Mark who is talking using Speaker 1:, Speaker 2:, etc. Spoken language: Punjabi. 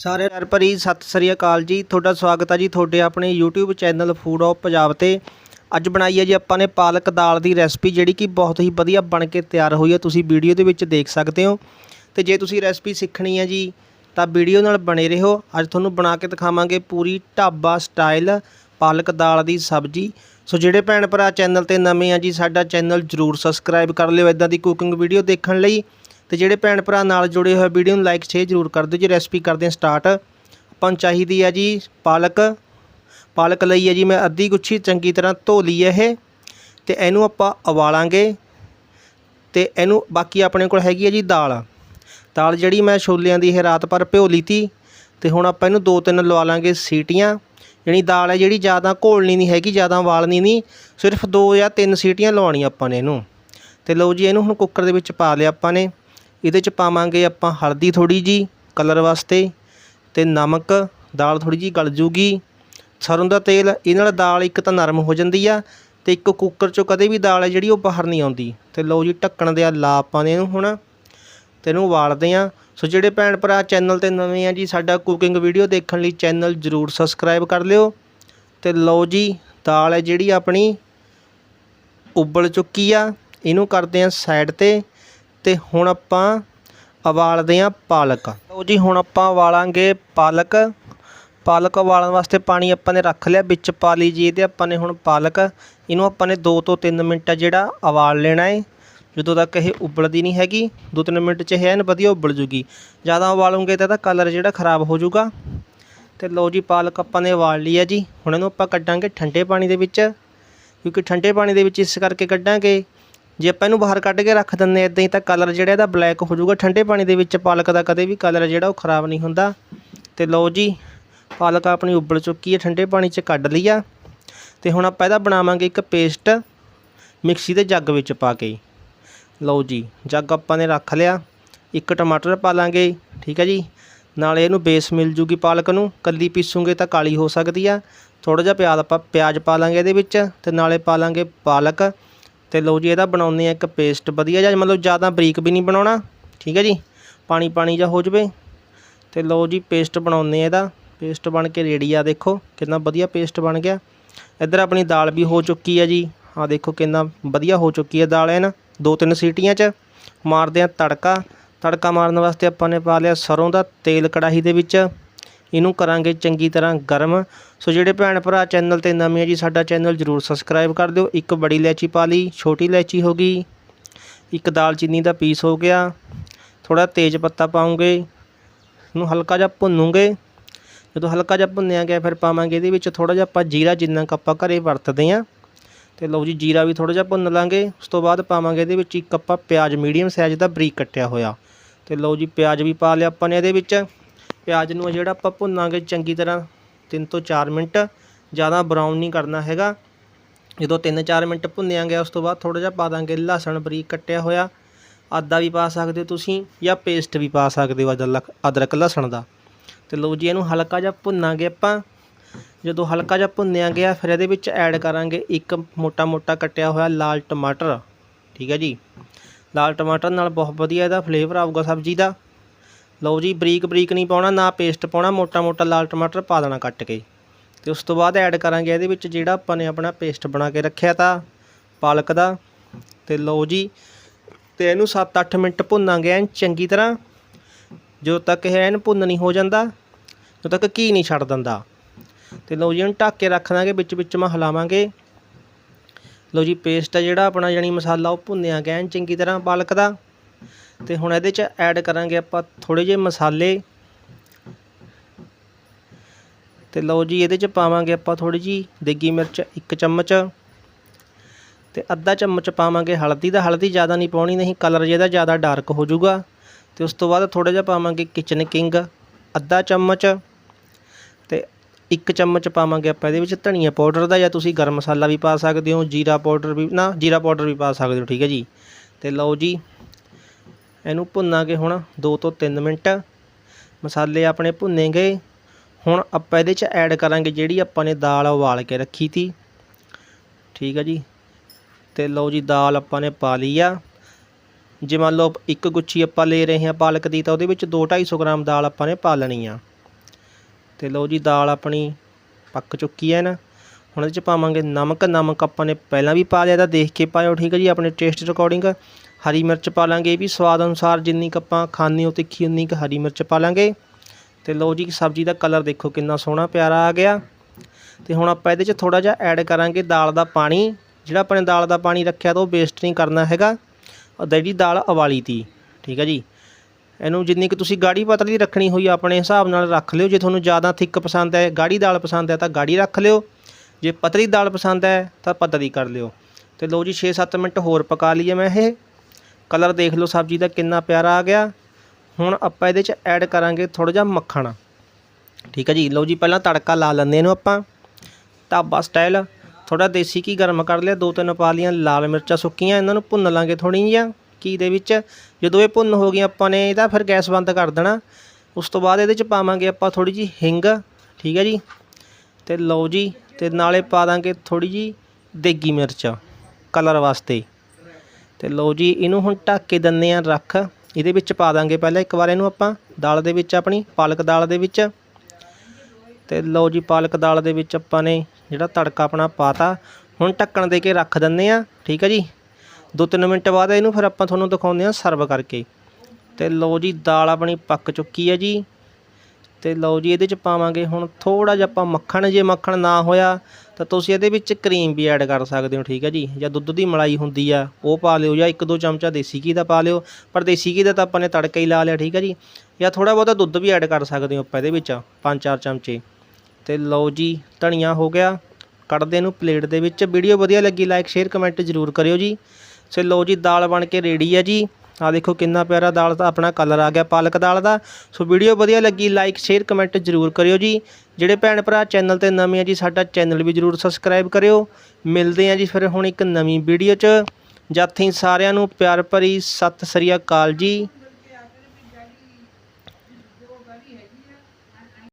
Speaker 1: ਸਾਰੇ ਨੂੰ ਪਿਆਰ ਭਰੀ ਸਤਿ ਸ੍ਰੀ ਅਕਾਲ ਜੀ। ਤੁਹਾਡਾ ਸਵਾਗਤ ਹੈ ਜੀ ਤੁਹਾਡੇ ਆਪਣੇ YouTube channel food of Punjab ਤੇ। ਅੱਜ ਬਣਾਈ ਹੈ ਜੀ ਆਪਾਂ ਨੇ ਪਾਲਕ ਦਾਲ ਦੀ ਰੈਸਪੀ ਜਿਹੜੀ ਕਿ ਬਹੁਤ ਹੀ ਵਧੀਆ ਬਣ ਕੇ ਤਿਆਰ ਹੋਈ ਹੈ। ਤੁਸੀਂ ਵੀਡੀਓ ਦੇ ਵਿੱਚ ਦੇਖ ਸਕਦੇ ਹੋ। ਤੇ ਜੇ ਤੁਸੀਂ ਰੈਸਪੀ ਸਿੱਖਣੀ ਹੈ ਜੀ, ਤਾਂ ਵੀਡੀਓ ਨਾਲ ਬਣੇ ਰਹੋ। ਅੱਜ ਤੁਹਾਨੂੰ ਬਣਾ ਕੇ ਦਿਖਾਵਾਂਗੇ ਪੂਰੀ ਢਾਬਾ ਸਟਾਈਲ ਪਾਲਕ ਦਾਲ ਦੀ ਸਬਜ਼ੀ। ਸੋ ਜਿਹੜੇ ਭੈਣ ਭਰਾ ਚੈਨਲ ਤੇ ਨਵੇਂ ਆ ਜੀ, ਸਾਡਾ ਚੈਨਲ ਜਰੂਰ ਸਬਸਕ੍ਰਾਈਬ ਕਰ ਲਿਓ। ਇਦਾਂ ਦੀ ਕੁਕਿੰਗ ਵੀਡੀਓ ਦੇਖਣ ਲਈ ਤੇ ਜਿਹੜੇ ਭੈਣ ਭਰਾ ਨਾਲ ਜੁੜੇ ਹੋਏ ਵੀਡੀਓ ਨੂੰ ਲਾਈਕ ਸ਼ੇਅਰ ਜਰੂਰ ਕਰ ਦਿਓ ਜੀ। ਰੈਸਪੀ ਕਰਦੇ ਹਾਂ ਸਟਾਰਟ ਆਪਾਂ ਨੂੰ ਚਾਹੀਦੀ ਹੈ ਜੀ ਪਾਲਕ। ਪਾਲਕ ਲਈ ਹੈ ਜੀ ਮੈਂ ਅੱਧੀ ਗੁੱਛੀ, ਚੰਗੀ ਤਰ੍ਹਾਂ ਧੋ ਲਈ ਹੈ ਇਹ। ਤੇ ਇਹਨੂੰ ਆਪਾਂ ਉਬਾਲਾਂਗੇ। ਤੇ ਇਹਨੂੰ ਬਾਕੀ ਆਪਣੇ ਕੋਲ ਹੈਗੀ ਹੈ ਜੀ ਦਾਲ। ਦਾਲ ਜਿਹੜੀ ਮੈਂ ਛੋਲਿਆਂ ਦੀ ਇਹ ਰਾਤ ਭਰ ਭਿਓ ਲਈ ਤੀ। ਤੇ ਹੁਣ ਆਪਾਂ ਇਹਨੂੰ ਦੋ ਤਿੰਨ ਲਵਾ ਲਾਂਗੇ ਸੀਟੀਆਂ। ਜਿਹੜੀ ਦਾਲ ਹੈ ਜਿਹੜੀ ਜ਼ਿਆਦਾ ਘੋਲਣੀ ਨਹੀਂ ਹੈਗੀ, ਜ਼ਿਆਦਾ ਉਬਾਲਣੀ ਨਹੀਂ, ਸਿਰਫ ਦੋ ਜਾਂ ਤਿੰਨ ਸੀਟੀਆਂ ਲਵਾਉਣੀਆਂ ਆਪਾਂ ਨੇ ਇਹਨੂੰ। ਤੇ ਲਓ ਜੀ ਇਹਨੂੰ ਹੁਣ ਕੁੱਕਰ ਦੇ ਵਿੱਚ ਪਾ ਲਿਆ ਆਪਾਂ ਨੇ। ਇਹਦੇ ਚ ਪਾਵਾਂਗੇ ਆਪਾਂ ਹਲਦੀ ਥੋੜੀ ਜੀ ਕਲਰ ਵਾਸਤੇ ਤੇ ਨਮਕ, ਦਾਲ ਥੋੜੀ ਜੀ ਗਲ ਜੂਗੀ। ਸਰੋਂ ਦਾ ਤੇਲ, ਇਹ ਨਾਲ ਦਾਲ ਇੱਕ ਤਾਂ ਨਰਮ ਹੋ ਜਾਂਦੀ ਆ ਤੇ ਇੱਕ ਕੁੱਕਰ ਚੋਂ ਕਦੇ ਵੀ ਦਾਲ ਹੈ ਜਿਹੜੀ ਉਹ ਬਾਹਰ ਨਹੀਂ ਆਉਂਦੀ। ਤੇ ਲਓ ਜੀ ਢੱਕਣ ਦੇ ਆ ਲਾ ਪਾਉਂਦੇ ਇਹਨੂੰ ਹੁਣ ਤੇ ਇਹਨੂੰ ਉਬਾਲਦੇ ਆ। ਸੋ ਜਿਹੜੇ ਭੈਣ ਭਰਾ ਚੈਨਲ ਤੇ ਨਵੇਂ ਆ ਜੀ, ਸਾਡਾ ਕੁਕਿੰਗ ਵੀਡੀਓ ਦੇਖਣ ਲਈ ਚੈਨਲ ਜਰੂਰ ਸਬਸਕ੍ਰਾਈਬ ਕਰ ਲਿਓ। ਤੇ ਲਓ ਜੀ ਦਾਲ ਹੈ ਜਿਹੜੀ ਆਪਣੀ ਉਬਲ ਚੁੱਕੀ ਆ। ਇਹਨੂੰ ਕਰਦੇ ਆ ਸਾਈਡ ਤੇ ਤੇ ਹੁਣ ਆਪਾਂ ਉਬਾਲਦੇ ਆ ਪਾਲਕ। ਲਓ ਜੀ, ਹੁਣ ਆਪਾਂ ਉਬਾਲਾਂਗੇ ਪਾਲਕ। ਪਾਲਕ ਉਬਾਲਣ ਵਾਸਤੇ ਪਾਣੀ ਆਪਾਂ ਨੇ ਰੱਖ ਲਿਆ, ਵਿੱਚ ਪਾ ਲਈ ਜੀ ਇਹਦੇ ਆਪਾਂ ਨੇ ਹੁਣ ਪਾਲਕ। ਇਹਨੂੰ ਆਪਾਂ ਨੇ 2 ਤੋਂ 3 ਮਿੰਟ ਜਿਹੜਾ ਉਬਾਲ ਲੈਣਾ ਹੈ ਜਦੋਂ ਤੱਕ ਇਹ ਉਬਲਦੀ ਨਹੀਂ ਹੈਗੀ 2-3 ਮਿੰਟ 'ਚ ਇਹ ਐਨ ਵਧੀਆ ਉਬਲ ਜੂਗੀ। ਜ਼ਿਆਦਾ ਉਬਾਲੂਗੇ ਤਾਂ ਇਹਦਾ ਕਲਰ ਜਿਹੜਾ ਖਰਾਬ ਹੋ ਜਾਊਗਾ ਤੇ ਲਓ ਜੀ, ਪਾਲਕ ਆਪਾਂ ਨੇ ਉਬਾਲ ਲਈ ਹੈ ਜੀ। ਹੁਣ ਇਹਨੂੰ ਆਪਾਂ ਕੱਢਾਂਗੇ ਠੰਡੇ ਪਾਣੀ ਦੇ ਵਿੱਚ। ਕਿਉਂਕਿ ਠੰਡੇ ਪਾਣੀ ਦੇ ਵਿੱਚ ਇਸ ਕਰਕੇ ਕੱਢਾਂਗੇ। ਜੇ ਆਪਾਂ ਇਹਨੂੰ ਬਾਹਰ ਕੱਢ ਕੇ ਰੱਖ ਦਿੰਦੇ ਇਦਾਂ ਹੀ ਤਾਂ ਕਲਰ ਜਿਹੜਾ ਇਹਦਾ ਬਲੈਕ ਹੋ ਜਾਊਗਾ। ਠੰਡੇ ਪਾਣੀ ਦੇ ਵਿੱਚ ਪਾਲਕ ਦਾ ਕਦੇ ਵੀ ਕਲਰ ਜਿਹੜਾ ਉਹ ਖਰਾਬ ਨਹੀਂ ਹੁੰਦਾ। ਤੇ ਲਓ ਜੀ, ਪਾਲਕ ਆਪਣੀ ਉਬਲ ਚੁੱਕੀ ਹੈ, ਠੰਡੇ ਪਾਣੀ 'ਚ ਕੱਢ ਲਈ ਆ। ਤੇ ਹੁਣ ਆਪਾਂ ਇਹਦਾ ਬਣਾਵਾਂਗੇ ਇੱਕ ਪੇਸਟ ਮਿਕਸੀ ਦੇ ਜੱਗ ਵਿੱਚ ਪਾ ਕੇ। ਲਓ ਜੀ, ਜੱਗ ਆਪਾਂ ਨੇ ਰੱਖ ਲਿਆ। ਇੱਕ ਟਮਾਟਰ ਪਾ ਲਾਂਗੇ, ਠੀਕ ਹੈ ਜੀ। ਨਾਲੇ ਇਹਨੂੰ ਬੇਸ ਮਿਲ ਜੂਗੀ ਪਾਲਕ ਨੂੰ। ਕੱਲੀ ਪੀਸੂਗੇ ਤਾਂ ਕਾਲੀ ਹੋ ਸਕਦੀ ਆ। ਥੋੜਾ ਜਿਹਾ ਪਿਆਜ਼ ਆਪਾਂ, ਪਿਆਜ਼ ਪਾ ਲਾਂਗੇ ਇਹਦੇ ਵਿੱਚ। ਤੇ ਨਾਲੇ ਪਾ ਲਾਂਗੇ ਪਾਲਕ। ਤੇ ਲਓ ਜੀ, ਇਹਦਾ ਬਣਾਉਂਦੇ ਆ ਇੱਕ ਪੇਸਟ ਵਧੀਆ ਜਿਹਾ, ਮਤਲਬ ਜ਼ਿਆਦਾ ਬਰੀਕ ਵੀ ਨਹੀਂ ਬਣਾਉਣਾ, ਠੀਕ ਹੈ ਜੀ? ਪਾਣੀ ਪਾਣੀ ਜਿਹਾ ਹੋ ਜਵੇ। ਤੇ ਲਓ ਜੀ ਪੇਸਟ ਬਣਾਉਂਦੇ ਆ ਇਹਦਾ। ਪੇਸਟ ਬਣ ਕੇ ਰੇਡੀ ਆ, ਦੇਖੋ ਕਿੰਨਾ ਵਧੀਆ ਪੇਸਟ ਬਣ ਗਿਆ। ਇੱਧਰ ਆਪਣੀ ਦਾਲ ਵੀ ਹੋ ਚੁੱਕੀ ਹੈ ਜੀ। ਆ ਦੇਖੋ ਕਿੰਨਾ ਵਧੀਆ ਹੋ ਚੁੱਕੀ ਹੈ ਦਾਲ ਐਨ ਦੋ ਤਿੰਨ ਸੀਟੀਆਂ 'ਚ ਮਾਰਦੇ ਆ ਤੜਕਾ। ਤੜਕਾ ਮਾਰਨ ਵਾਸਤੇ ਆਪਾਂ ਨੇ ਪਾ ਲਿਆ ਸਰੋਂ ਦਾ ਤੇਲ ਕੜਾਹੀ ਦੇ ਵਿੱਚ। ਇਹਨੂੰ ਕਰਾਂਗੇ ਚੰਗੀ ਤਰ੍ਹਾਂ ਗਰਮ। ਸੋ ਜਿਹੜੇ ਭੈਣ ਭਰਾ ਚੈਨਲ ਤੇ ਨਵੇਂ ਆ ਜੀ, ਸਾਡਾ ਚੈਨਲ ਜਰੂਰ ਸਬਸਕ੍ਰਾਈਬ ਕਰ ਦਿਓ। ਇੱਕ ਬੜੀ ਇਲਾਇਚੀ ਪਾ ਲਈ, ਛੋਟੀ ਇਲਾਇਚੀ ਹੋ ਗਈ। ਇੱਕ ਦਾਲਚੀਨੀ ਦਾ ਪੀਸ ਹੋ ਗਿਆ। ਥੋੜਾ ਤੇਜ਼ ਪੱਤਾ ਪਾਉਂਗੇ। ਇਹਨੂੰ ਹਲਕਾ ਜਿਹਾ ਭੁੰਨੂਗੇ। ਜਦੋਂ ਹਲਕਾ ਜਿਹਾ ਭੁੰਨਿਆ ਗਿਆ, ਫਿਰ ਪਾਵਾਂਗੇ ਇਹਦੇ ਵਿੱਚ ਥੋੜਾ ਜਿਹਾ ਆਪਾਂ ਜੀਰਾ ਜਿੰਨਾ ਕੁ ਆਪਾਂ ਘਰੇ ਵਰਤਦੇ ਆ ਤੇ ਲਓ ਜੀ, ਜੀਰਾ ਵੀ ਥੋੜਾ ਜਿਹਾ ਭੁੰਨ ਲਾਂਗੇ। ਉਸ ਤੋਂ ਬਾਅਦ ਪਾਵਾਂਗੇ ਇਹਦੇ ਵਿੱਚ ਇੱਕ ਆਪਾਂ ਪਿਆਜ਼ ਮੀਡੀਅਮ ਸਾਈਜ਼ ਦਾ ਬਰੀਕ ਕੱਟਿਆ ਹੋਇਆ। ਤੇ ਲਓ ਜੀ, ਪਿਆਜ਼ ਵੀ ਪਾ ਲਿਆ ਆਪਾਂ ਨੇ ਇਹਦੇ ਵਿੱਚ। ਪਿਆਜ਼ ਨੂੰ ਜਿਹੜਾ ਆਪਾਂ ਭੁੰਨਾਂਗੇ ਚੰਗੀ ਤਰ੍ਹਾਂ 3 ਤੋਂ 4 ਮਿੰਟ, ਜ਼ਿਆਦਾ ਬਰਾਊਨ ਨਹੀਂ ਕਰਨਾ ਹੈਗਾ। ਜਦੋਂ 3-4 ਮਿੰਟ ਭੁੰਨਿਆ ਗਿਆ ਉਸ ਤੋਂ ਬਾਅਦ ਥੋੜਾ ਜਿਹਾ ਪਾ ਦਾਂਗੇ ਲਸਣ ਬਰੀਕ ਕੱਟਿਆ ਹੋਇਆ। ਆਦਾ ਵੀ ਪਾ ਸਕਦੇ ਹੋ ਤੁਸੀਂ ਜਾਂ ਪੇਸਟ ਵੀ ਪਾ ਸਕਦੇ ਹੋ ਅਦਰਕ ਅਦਰਕ ਲਸਣ ਦਾ। ਤੇ ਲਓ ਜੀ, ਇਹਨੂੰ ਹਲਕਾ ਜਿਹਾ ਭੁੰਨਾਂਗੇ ਆਪਾਂ। ਜਦੋਂ ਹਲਕਾ ਜਿਹਾ ਭੁੰਨਿਆ ਗਿਆ ਫਿਰ ਇਹਦੇ ਵਿੱਚ ਐਡ ਕਰਾਂਗੇ ਇੱਕ ਮੋਟਾ ਮੋਟਾ ਕੱਟਿਆ ਹੋਇਆ ਲਾਲ ਟਮਾਟਰ। ਠੀਕ ਹੈ ਜੀ? ਲਾਲ ਟਮਾਟਰ ਨਾਲ ਬਹੁਤ ਵਧੀਆ ਇਹਦਾ ਫਲੇਵਰ ਆਊਗਾ ਸਬਜ਼ੀ ਦਾ। ਲਓ ਜੀ, ਬਰੀਕ ਬਰੀਕ ਨਹੀਂ ਪਾਉਣਾ, ਨਾ ਪੇਸਟ ਪਾਉਣਾ, ਮੋਟਾ ਮੋਟਾ ਲਾਲ ਟਮਾਟਰ ਪਾ ਦੇਣਾ ਕੱਟ ਕੇ। ਤੇ ਉਸ ਤੋਂ ਬਾਅਦ ਐਡ ਕਰਾਂਗੇ ਇਹਦੇ ਵਿੱਚ ਜਿਹੜਾ ਆਪਾਂ ਨੇ ਆਪਣਾ ਪੇਸਟ ਬਣਾ ਕੇ ਰੱਖਿਆ ਤਾਂ, ਪਾਲਕ ਦਾ। ਤੇ ਲਓ ਜੀ, ਤੇ ਇਹਨੂੰ 7-8 ਮਿੰਟ ਭੁੰਨਾਂਗੇ ਐਨ ਚੰਗੀ ਤਰ੍ਹਾਂ। ਜਦੋਂ ਤੱਕ ਇਹ ਐਨ ਭੁੰਨ ਨਹੀਂ ਹੋ ਜਾਂਦਾ, ਜਦੋਂ ਤੱਕ ਘੀ ਨਹੀਂ ਛੱਡ ਦਿੰਦਾ। ਤੇ ਲਓ ਜੀ, ਇਹਨੂੰ ਢੱਕ ਕੇ ਰੱਖ ਦਾਂਗੇ, ਵਿੱਚ ਵਿੱਚ ਮੈਂ ਹਿਲਾਵਾਂਗੇ ਲਓ ਜੀ ਪੇਸਟ ਆ ਜਿਹੜਾ ਆਪਣਾ ਜਾਨੀ ਮਸਾਲਾ, ਉਹ ਭੁੰਨਿਆ ਗਿਆ ਐਨ ਚੰਗੀ ਤਰ੍ਹਾਂ ਪਾਲਕ ਦਾ। ਤੇ ਹੁਣ ਇਹਦੇ 'ਚ ਐਡ ਕਰਾਂਗੇ ਆਪਾਂ ਥੋੜੇ ਜਿਹੇ ਮਸਾਲੇ। ਤੇ ਲਓ ਜੀ, ਇਹਦੇ 'ਚ ਪਾਵਾਂਗੇ ਆਪਾਂ ਥੋੜੀ ਜੀ ਦੇਗੀ ਮਿਰਚ ਇੱਕ ਚਮਚ। ਤੇ ਅੱਧਾ ਚਮਚ ਪਾਵਾਂਗੇ ਹਲਦੀ, ਦਾ ਹਲਦੀ ਜ਼ਿਆਦਾ ਨਹੀਂ ਪਾਉਣੀ, ਨਹੀਂ ਕਲਰ ਜਿਹਦਾ ਜ਼ਿਆਦਾ ਡਾਰਕ ਹੋ ਜਾਊਗਾ। ਤੇ ਉਸ ਤੋਂ ਬਾਅਦ ਥੋੜਾ ਜਿਹਾ ਪਾਵਾਂਗੇ ਕਿਚਨ ਕਿੰਗ ਅੱਧਾ ਚਮਚ। ਤੇ ਇੱਕ ਚਮਚ ਪਾਵਾਂਗੇ ਆਪਾਂ ਇਹਦੇ ਵਿੱਚ ਧਨੀਆ ਪਾਊਡਰ ਦਾ, ਜਾਂ ਤੁਸੀਂ ਗਰਮ ਮਸਾਲਾ ਵੀ ਪਾ ਸਕਦੇ ਹੋ, ਜੀਰਾ ਪਾਊਡਰ ਵੀ, ਨਾ, ਜੀਰਾ ਪਾਊਡਰ ਵੀ ਪਾ ਸਕਦੇ ਹੋ, ਠੀਕ ਹੈ ਜੀ। ਤੇ ਲਓ ਜੀ ਇਹਨੂੰ ਭੁੰਨਾਂਗੇ ਹੁਣ 2 ਤੋਂ 3 ਮਿੰਟ। ਮਸਾਲੇ ਆਪਣੇ ਭੁੰਨੇ ਗਏ ਹੁਣ ਆਪਾਂ ਇਹਦੇ 'ਚ ਐਡ ਕਰਾਂਗੇ ਜਿਹੜੀ ਆਪਾਂ ਨੇ ਦਾਲ ਉਬਾਲ ਕੇ ਰੱਖੀ ਤੀ। ਠੀਕ ਹੈ ਜੀ? ਤੇ ਲਓ ਜੀ, ਦਾਲ ਆਪਾਂ ਨੇ ਪਾ ਲਈ ਆ। ਜੇ ਮੰਨ ਲਓ ਇੱਕ ਗੁੱਛੀ ਆਪਾਂ ਲੈ ਰਹੇ ਹਾਂ ਪਾਲਕ ਦੀ, ਤਾਂ ਉਹਦੇ ਵਿੱਚ 2 250 ਗ੍ਰਾਮ ਦਾਲ ਆਪਾਂ ਨੇ ਪਾ ਲੈਣੀ ਆ। ਤੇ ਲਓ ਜੀ, ਦਾਲ ਆਪਣੀ ਪੱਕ ਚੁੱਕੀ ਹੈ ਨਾ ਹੁਣ ਇਹਦੇ ਚ ਪਾਵਾਂਗੇ ਨਮਕ। ਨਮਕ ਆਪਾਂ ਨੇ ਪਹਿਲਾਂ ਵੀ ਪਾ ਲਿਆ ਤਾਂ ਦੇਖ ਕੇ ਪਾਇਓ, ਠੀਕ ਹੈ ਜੀ, ਆਪਣੇ ਟੇਸਟ ਅਕੋਰਡਿੰਗ ਹਰੀ ਮਿਰਚ ਪਾ ਲਾਂਗੇ ਇਹ ਵੀ ਸਵਾਦ ਅਨੁਸਾਰ ਜਿੰਨੀ ਕੁ ਆਪਾਂ ਖਾਂਦੇ ਹੋ, ਤਿੱਖੀ ਉਨੀ ਕੁ ਹਰੀ ਮਿਰਚ ਪਾ ਲਾਂਗੇ। ਤੇ ਲਓ ਜੀ, ਸਬਜ਼ੀ ਦਾ ਕਲਰ ਦੇਖੋ ਕਿੰਨਾ ਸੋਹਣਾ ਪਿਆਰਾ ਆ ਗਿਆ। ਤੇ ਹੁਣ ਆਪਾਂ ਇਹਦੇ 'ਚ ਥੋੜਾ ਜਿਹਾ ਐਡ ਕਰਾਂਗੇ ਦਾਲ ਦਾ ਪਾਣੀ। ਜਿਹੜਾ ਆਪਾਂ ਨੇ ਦਾਲ ਦਾ ਪਾਣੀ ਰੱਖਿਆ ਤਾਂ ਉਹ ਵੇਸਟ ਨਹੀਂ ਕਰਨਾ ਹੈਗਾ। ਉਹ ਜਿਹੜੀ ਦਾਲ ਉਬਾਲੀ ਤੀ, ਠੀਕ ਹੈ ਜੀ। ਇਹਨੂੰ ਜਿੰਨੀ ਕਿ ਤੁਸੀਂ ਗਾੜੀ ਪਤਲੀ ਰੱਖਣੀ ਹੋਈ ਆਪਣੇ ਹਿਸਾਬ ਨਾਲ ਰੱਖ ਲਿਓ। ਜੇ ਤੁਹਾਨੂੰ ਜ਼ਿਆਦਾ ਥਿੱਕ ਪਸੰਦ ਹੈ, ਗਾੜੀ ਦਾਲ ਪਸੰਦ ਹੈ, ਤਾਂ ਗਾੜੀ ਰੱਖ ਲਿਓ। ਜੇ ਪਤਲੀ ਦਾਲ ਪਸੰਦ ਹੈ, ਤਾਂ ਪਤਲੀ ਕਰ ਲਿਓ। ਤੇ ਲਓ ਜੀ 6-7 ਮਿੰਟ ਹੋਰ ਪਕਾ ਲਈਏ ਮੈਂ ਇਹ। ਕਲਰ ਦੇਖ ਲਓ ਸਬਜ਼ੀ ਦਾ ਕਿੰਨਾ ਪਿਆਰਾ ਆ ਗਿਆ। ਹੁਣ ਆਪਾਂ ਇਹਦੇ 'ਚ ਐਡ ਕਰਾਂਗੇ ਥੋੜਾ ਜਿਹਾ ਮੱਖਣ। ਠੀਕ ਹੈ ਜੀ, ਲਓ ਜੀ, ਪਹਿਲਾਂ ਤੜਕਾ ਲਾ ਲੈਂਦੇ ਇਹਨੂੰ ਆਪਾਂ। ਢਾਬਾ ਸਟਾਈਲ ਥੋੜਾ ਦੇਸੀ ਘੀ ਗਰਮ ਕਰ ਲਿਆ ਦੋ ਤਿੰਨ ਪਾ ਲਈਆਂ, ਲਾਲ ਮਿਰਚਾਂ ਸੁੱਕੀਆਂ, ਇਹਨਾਂ ਨੂੰ ਭੁੰਨ ਲਾਂਗੇ ਥੋੜ੍ਹੀਆਂ ਜਿਹੀਆਂ ਘੀ ਦੇ ਵਿੱਚ। ਜਦੋਂ ਇਹ ਭੁੰਨ ਹੋ ਗਈ ਆਪਾਂ ਨੇ ਇਹਦਾ ਫਿਰ ਗੈਸ ਬੰਦ ਕਰ ਦੇਣਾ। ਉਸ ਤੋਂ ਬਾਅਦ ਇਹਦੇ 'ਚ ਪਾਵਾਂਗੇ ਆਪਾਂ ਥੋੜੀ ਜੀ ਹਿੰਗ, ਠੀਕ ਹੈ ਜੀ। ਤੇ ਲਓ ਜੀ, ਤੇ ਨਾਲੇ ਪਾ ਦਾਂਗੇ ਥੋੜੀ ਜੀ ਦੇਗੀ ਮਿਰਚ, ਕਲਰ ਵਾਸਤੇ। ਤੇ ਲਓ ਜੀ, ਇਹਨੂੰ ਹੁਣ ਢੱਕ ਕੇ ਦਿੰਦੇ ਆ ਰੱਖ। ਇਹਦੇ ਵਿੱਚ ਪਾ ਦਾਂਗੇ ਪਹਿਲਾਂ ਇੱਕ ਵਾਰ ਇਹਨੂੰ ਆਪਾਂ ਦਾਲ ਦੇ ਵਿੱਚ ਆਪਣੀ, ਪਾਲਕ ਦਾਲ ਦੇ ਵਿੱਚ। ਤੇ ਲਓ ਜੀ, ਪਾਲਕ ਦਾਲ ਦੇ ਵਿੱਚ ਆਪਾਂ ਨੇ ਜਿਹੜਾ ਤੜਕਾ ਆਪਣਾ ਪਾਤਾ, ਹੁਣ ਢੱਕਣ ਦੇ ਕੇ ਰੱਖ ਦਿੰਦੇ ਆ ਠੀਕ ਹੈ ਜੀ। ਦੋ ਤਿੰਨ ਮਿੰਟ ਬਾਅਦ ਇਹਨੂੰ ਫਿਰ ਆਪਾਂ ਤੁਹਾਨੂੰ ਦਿਖਾਉਂਦੇ ਆ ਸਰਵ ਕਰਕੇ। ਤੇ ਲਓ ਜੀ, ਦਾਲ ਆਪਣੀ ਪੱਕ ਚੁੱਕੀ ਹੈ ਜੀ। ਤੇ ਲਓ ਜੀ ਇਹਦੇ ਚ ਪਾਵਾਂਗੇ ਹੁਣ ਥੋੜਾ ਜਿਹਾ ਆਪਾਂ ਮੱਖਣ, ਜੇ ਮੱਖਣ ਨਾ ਹੋਇਆ ਤਾਂ ਤੁਸੀਂ ਇਹਦੇ ਵਿੱਚ ਕਰੀਮ ਵੀ ਐਡ ਕਰ ਸਕਦੇ ਹੋ, ਠੀਕ ਹੈ ਜੀ, ਜਾਂ ਦੁੱਧ ਦੀ ਮਲਾਈ ਹੁੰਦੀ ਆ, ਉਹ ਪਾ ਲਿਓ ਜਾਂ ਇੱਕ ਦੋ ਚਮਚਾ ਦੇਸੀ ਘੀ ਦਾ ਪਾ ਲਿਓ, ਪਰ ਦੇਸੀ ਘੀ ਦਾ ਤਾਂ ਆਪਾਂ ਨੇ ਤੜਕਾ ਹੀ ਲਾ ਲਿਆ, ਠੀਕ ਹੈ ਜੀ, ਜਾਂ ਥੋੜਾ ਬਹੁਤਾ ਦੁੱਧ ਵੀ ਐਡ ਕਰ ਸਕਦੇ ਹੋ ਆਪਾਂ ਇਹਦੇ ਵਿੱਚ, ਪੰਜ ਚਾਰ ਚਮਚੇ। ਤੇ ਲਓ ਜੀ, ਧਨੀਆ ਹੋ ਗਿਆ, ਕੱਢਦੇ ਇਹਨੂੰ ਪਲੇਟ ਦੇ ਵਿੱਚ ਵੀਡੀਓ ਵਧੀਆ ਲੱਗੀ ਲਾਈਕ ਸ਼ੇਅਰ ਕਮੈਂਟ ਜ਼ਰੂਰ ਕਰਿਓ ਜੀ। ਸੋ ਲਓ ਜੀ, ਦਾਲ ਬਣ ਕੇ ਰੈਡੀ ਹੈ ਜੀ। ਆ ਦੇਖੋ ਕਿੰਨਾ ਪਿਆਰਾ ਦਾਲ ਦਾ ਆਪਣਾ ਕਲਰ ਆ ਗਿਆ ਪਾਲਕ ਦਾਲ ਦਾ। ਸੋ ਵੀਡੀਓ ਵਧੀਆ ਲੱਗੀ ਲਾਈਕ ਸ਼ੇਅਰ ਕਮੈਂਟ ਜ਼ਰੂਰ ਕਰਿਓ ਜੀ। ਜਿਹੜੇ ਭੈਣ ਭਰਾ ਚੈਨਲ ਤੇ ਨਵੇਂ ਆ ਜੀ, ਸਾਡਾ ਚੈਨਲ ਵੀ ਜ਼ਰੂਰ ਸਬਸਕ੍ਰਾਈਬ ਕਰਿਓ। ਮਿਲਦੇ ਆ ਜੀ ਫਿਰ ਹੁਣ ਇੱਕ ਨਵੀਂ ਵੀਡੀਓ 'ਚ। ਜਦ ਤੱਕ ਸਾਰਿਆਂ ਨੂੰ, ਪਿਆਰ ਭਰੀ ਸਤਿ ਸ੍ਰੀ ਅਕਾਲ ਜੀ।